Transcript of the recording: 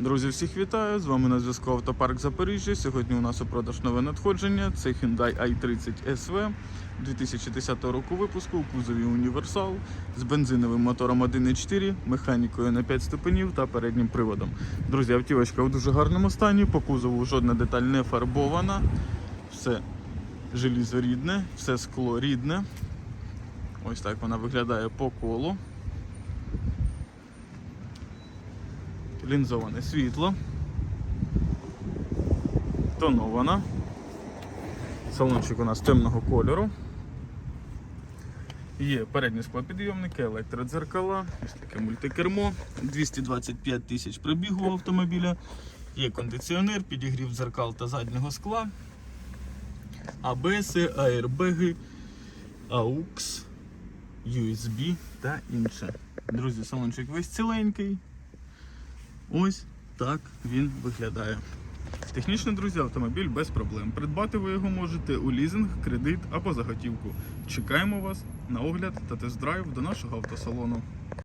Друзі, всіх вітаю! З вами на зв'язку Автопарк Запоріжжя. Сьогодні у нас у продаж нове надходження. Це Hyundai i30 SV 2010 року випуску у кузові універсал з бензиновим мотором 1.4, механікою на 5 ступенів та переднім приводом. Друзі, автівочка в дуже гарному стані. По кузову жодна деталь не фарбована. Все желізо рідне, все скло рідне. Ось так вона виглядає по колу. Лінзоване світло, тонована. Салончик у нас темного кольору. Є передні склопідйомники, електродзеркала, ось таке мультикермо, 225 тисяч пробігу автомобіля, є кондиціонер, підігрів дзеркал та заднього скла, АБС, аербеги, AUX, USB та інше. Друзі, салончик весь ціленький. Ось так він виглядає. Технічно, друзі, автомобіль без проблем. Придбати ви його можете у лізинг, кредит або заготівку. Чекаємо вас на огляд та тест-драйв до нашого автосалону.